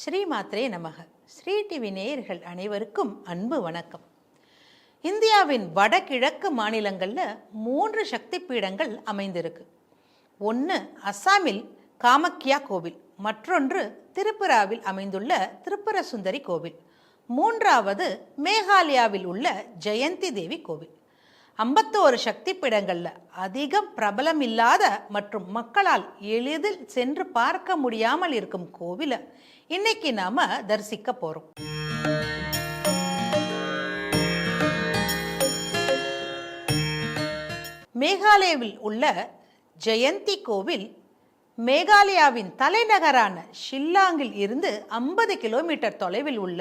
ஸ்ரீ மாத்ரே நமக. ஸ்ரீ டிவி நேயர்கள் அனைவருக்கும் அன்பு வணக்கம். இந்தியாவின் வடகிழக்கு மாநிலங்களில் மூன்று சக்தி பீடங்கள் அமைந்திருக்கு. ஒன்று அஸ்ஸாமில் காமக்கியா கோவில் மற்றொன்று திருப்புராவில் அமைந்துள்ள திரிபுர சுந்தரி கோவில் மூன்றாவது மேகாலயாவில் உள்ள ஜெயந்தி தேவி கோவில். ஐம்பத்தோரு சக்தி பீடங்களில் அதிகம் பிரபலம் இல்லாத மற்றும் மக்களால் எளிதில் சென்று பார்க்க முடியாமல் இருக்கும் கோவிலை இன்னைக்கு நாம தரிசிக்க போறோம். மேகாலயாவில் உள்ள ஜெயந்தி கோவில் மேகாலயாவின் தலைநகரான ஷில்லாங்கில் இருந்து ஐம்பது கிலோமீட்டர் தொலைவில் உள்ள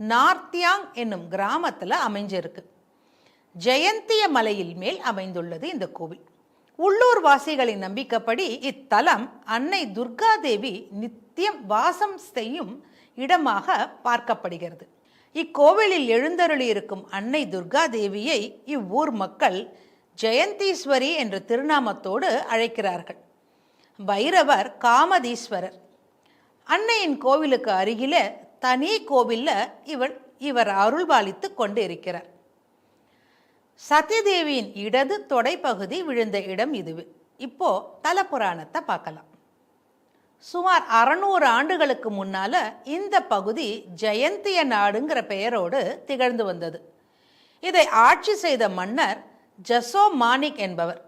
நார்த்தியாங் என்னும் கிராமத்தில் அமைஞ்சிருக்கு. ஜெயந்திய மலையில் மேல் அமைந்துள்ளது இந்த கோவில். உள்ளூர் வாசிகளின் நம்பிக்கைப்படி இத்தலம் அன்னை துர்கா தேவி நித்தியம் வாசம் செய்யும் இடமாக பார்க்கப்படுகிறது. இக்கோவிலில் எழுந்தருளி இருக்கும் அன்னை துர்கா தேவியை இவ்வூர் மக்கள் ஜெயந்தீஸ்வரி என்ற திருநாமத்தோடு அழைக்கிறார்கள். பைரவர் காமதீஸ்வரர். அன்னையின் கோவிலுக்கு அருகில தனி கோவில்ல இவர் இவர் அருள்பாலித்து கொண்டு இருக்கிறார் சத்யதேவியின் இடது தொடைப்பகுதி விழுந்த இடம் இதுவே. இப்போ தல புராணத்தை பார்க்கலாம். சுமார் அறநூறு ஆண்டுகளுக்கு முன்னால இந்த பகுதி ஜெயந்திய நாடுங்கிற பெயரோடு திகழ்ந்து வந்தது. இதை ஆட்சி செய்த மன்னர் ஜசோ மாணிக் என்பவர்.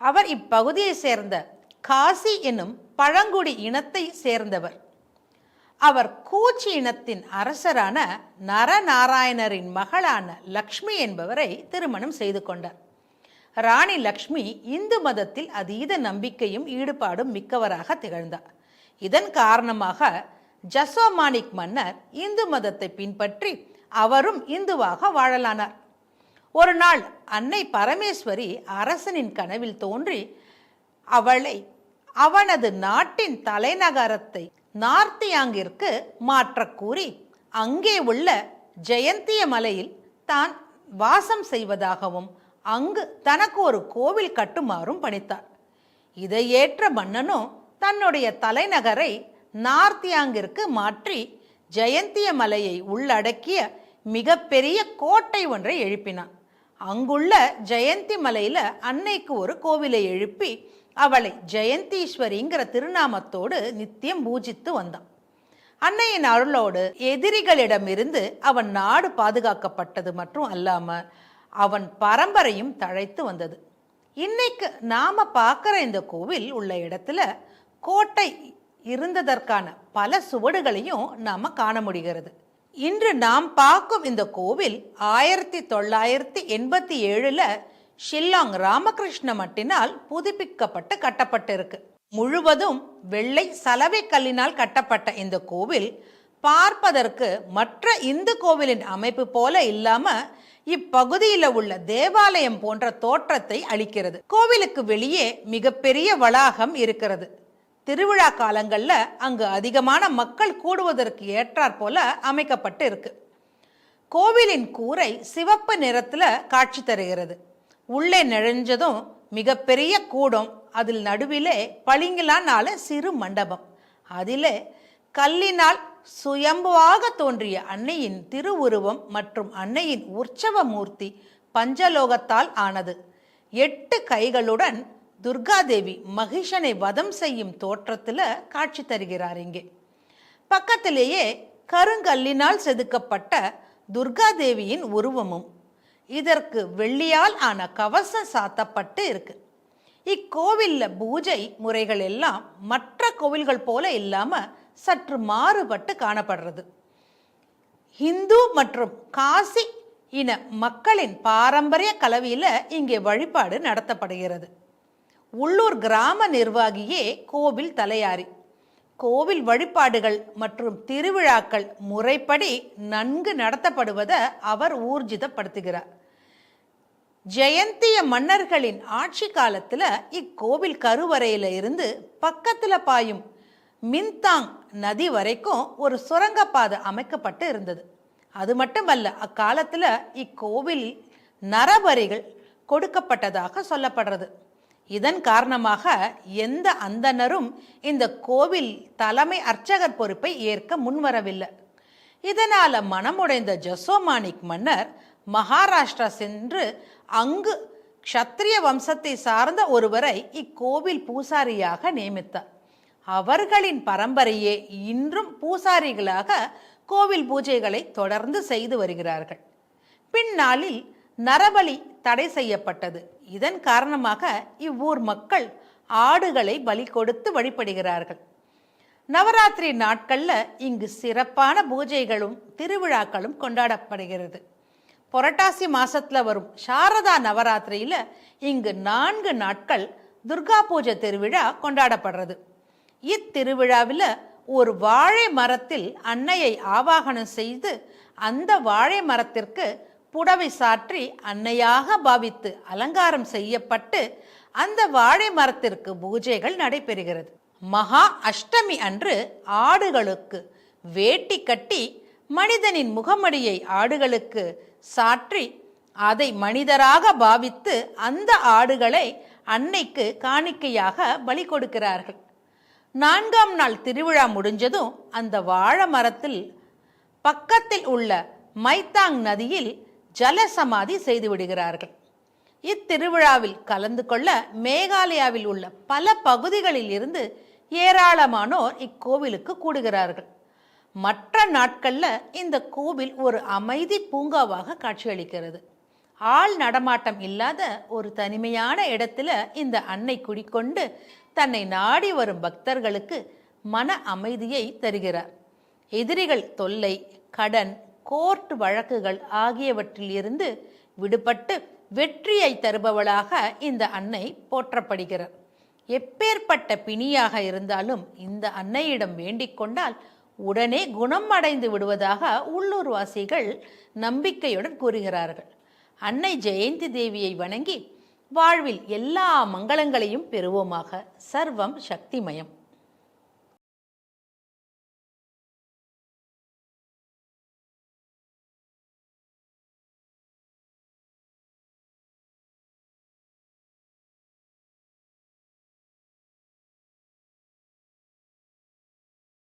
அவர் இப்பகுதியை சேர்ந்த காசி என்னும் பழங்குடி இனத்தை சேர்ந்தவர். அவர் கூச்சி இனத்தின் அரசரான நரநாராயணரின் மகளான லக்ஷ்மி என்பவரை திருமணம் செய்து கொண்டார். ராணி லக்ஷ்மி இந்து மதத்தில் அதீத நம்பிக்கையும் ஈடுபாடும் மிக்கவராக திகழ்ந்தார். இதன் காரணமாக ஜசோமானிக் மன்னர் இந்து மதத்தை பின்பற்றி அவரும் இந்துவாக வாழலானார். ஒரு நாள் அன்னை பரமேஸ்வரி அரசனின் கனவில் தோன்றி அவளை அவனது நாட்டின் தலைநகரத்தை நார்த்தியாங்கிற்கு மாற்றக் கூறி அங்கே உள்ள ஜெயந்திய மலையில் தான் வாசம் செய்வதாகவும் அங்கு தனக்கு ஒரு கோவில் கட்டுமாறும் பணித்தார் இதை ஏற்ற மன்னனும் தன்னுடைய தலைநகரை நார்த்தியாங்கிற்கு மாற்றி ஜெயந்திய மலையை உள்ளடக்கிய மிகப்பெரிய கோட்டை ஒன்றை எழுப்பினான். அங்குள்ள ஜெயந்தி மலையில் அன்னைக்கு ஒரு கோவிலை எழுப்பி அவளை ஜெயந்தீஸ்வரிங்கிற திருநாமத்தோடு நித்தியம் பூஜித்து வந்தான். அன்னையின் அருளோடு எதிரிகளிடமிருந்து அவன் நாடு பாதுகாக்கப்பட்டது மட்டும் அல்லாமல் அவன் பரம்பரையும் தழைத்து வந்தது. இன்னைக்கு நாம பார்க்குற இந்த கோவில் உள்ள இடத்துல கோட்டை இருந்ததற்கான பல சுவடுகளையும் நாம் காண முடிகிறது. இன்று நாம் பார்க்கும் இந்த கோவில் ஆயிரத்தி தொள்ளாயிரத்தி எண்பத்தி ஏழில் ஷில்லாங் ராமகிருஷ்ண மட்டினால் புதுப்பிக்கப்பட்டு கட்டப்பட்டிருக்கு. முழுவதும் வெள்ளை சலவை கல்லினால் கட்டப்பட்ட இந்த கோவில் பார்ப்பதற்கு மற்ற இந்து கோவிலின் அமைப்பு போல இல்லாம இப்பகுதியில் உள்ள தேவாலயம் போன்ற தோற்றத்தை அளிக்கிறது. கோவிலுக்கு வெளியே மிகப்பெரிய வளாகம் இருக்கிறது. திருவிழா காலங்களில் அங்கு அதிகமான மக்கள் கூடுவதற்கு ஏற்றாற் போல அமைக்கப்பட்டு இருக்கு. கோவிலின் கூரை சிவப்பு நிறத்தில் காட்சி தருகிறது. உள்ளே நுழைஞ்சதும் மிகப்பெரிய கூடம் அதில் நடுவிலே பளிங்கிலானால சிறு மண்டபம். அதிலே கல்லினால் சுயம்புவாக தோன்றிய அன்னையின் திருவுருவம் மற்றும் அன்னையின் உற்சவ மூர்த்தி பஞ்சலோகத்தால் ஆனது. எட்டு கைகளுடன் துர்காதேவி மகிஷனை வதம் செய்யும் தோற்றத்தில் காட்சி தருகிறார் இங்கே. பக்கத்திலேயே கருங்கல்லினால் செதுக்கப்பட்ட துர்காதேவியின் உருவமும் இதற்கு வெள்ளியால் ஆன கவசம் சாத்தப்பட்டு இருக்கு. இக்கோவிலில் பூஜை முறைகள் எல்லாம் மற்ற கோவில்கள் போல இல்லாமல் சற்று மாறுபட்டு காணப்படுறது. ஹிந்து மற்றும் காசி இன மக்களின் பாரம்பரிய கலவியில் இங்கே வழிபாடு நடத்தப்படுகிறது. உள்ளூர் கிராம நிர்வாகியே கோவில் தலையாரி. கோவில் வழிபாடுகள் மற்றும் திருவிழாக்கள் முறைப்படி நன்கு நடத்தப்படுவதை அவர் ஊர்ஜிதப்படுத்துகிறார். ஜெயந்திய மன்னர்களின் ஆட்சி காலத்தில் இக்கோவில் கருவறையில் இருந்து பக்கத்தில் பாயும் மின்தாங் நதி வரைக்கும் ஒரு சுரங்கப்பாதை அமைக்கப்பட்டு இருந்தது. அது மட்டுமல்ல அக்காலத்தில் இக்கோவில் நரபரிகள் கொடுக்கப்பட்டதாக சொல்லப்படுறது. இதன் காரணமாக எந்த அந்தணரும் இந்த கோவில் தலைமை அர்ச்சகர் பொறுப்பை ஏற்க முன்வரவில்லை. இதனால் மனமுடைந்த ஜசோமானிக் மன்னர் மகாராஷ்டிரா சென்று அங்கு க்ஷத்ரிய வம்சத்தை சார்ந்த ஒருவரை இக்கோவில் பூசாரியாக நியமித்தார். அவர்களின் பரம்பரையே இன்றும் பூசாரிகளாக கோவில் பூஜைகளை தொடர்ந்து செய்து வருகிறார்கள். பின்னாளில் நரபலி தடை செய்யப்பட்டது. இதன் காரணமாக இவ்வூர் மக்கள் ஆடுகளை பலி கொடுத்து வழிபடுகிறார்கள். நவராத்திரி நாட்களில் இங்கு சிறப்பான பூஜைகளும் திருவிழாக்களும் கொண்டாடப்படுகிறது. புரட்டாசி மாசத்துல வரும் சாரதா நவராத்திரியில இங்கு நான்கு நாட்கள் துர்கா பூஜை திருவிழா கொண்டாடப்படுறது. இத்திருவிழாவில் ஒரு வாழை மரத்தில் அன்னையை ஆவாகனம் செய்து அந்த வாழை மரத்திற்கு புடவை சாற்றி அன்னையாக பாவித்து அலங்காரம் செய்யப்பட்டு அந்த வாழை மரத்திற்கு பூஜைகள் நடைபெறுகிறது. மகா அஷ்டமி அன்று ஆடுகளுக்கு வேட்டி கட்டி மனிதனின் முகமடியை ஆடுகளுக்கு சாற்றி அதை மனிதராக பாவித்து அந்த ஆடுகளை அன்னைக்கு காணிக்கையாக பலி கொடுக்கிறார்கள். நான்காம் நாள் திருவிழா முடிஞ்சதும் அந்த வாழை மரத்தில் பக்கத்தில் உள்ள மைத்தாங் நதியில் ஜலசமாதி செய்து விடுகிறார்கள். இத்திருவிழாவில் கலந்து கொள்ள மேகாலயாவில் உள்ள பல பகுதிகளில் இருந்து ஏராளமானோர் இக்கோவிலுக்கு கூடுகிறார்கள். மற்ற நாட்களில் இந்த கோவில் ஒரு அமைதி பூங்காவாக காட்சியளிக்கிறது. ஆள் நடமாட்டம் இல்லாத ஒரு தனிமையான இடத்துல இந்த அன்னை குடிக்கொண்டு தன்னை நாடி வரும் பக்தர்களுக்கு மன அமைதியை தருகிறார். எதிரிகள் தொல்லை கடன் கோர்ட் வழக்குகள் ஆகியவற்றில் இருந்து விடுபட்டு வெற்றியை தருபவளாக இந்த அன்னை போற்றப்படுகிறார். எப்பேற்பட்ட பிணியாக இருந்தாலும் இந்த அன்னையிடம் வேண்டிக் கொண்டால் உடனே குணம் அடைந்து விடுவதாக உள்ளூர்வாசிகள் நம்பிக்கையுடன் கூறுகிறார்கள். அன்னை ஜெயந்தி தேவியை வணங்கி வாழ்வில் எல்லா மங்களங்களையும் பெறுவோமாக. சர்வம் சக்திமயம்.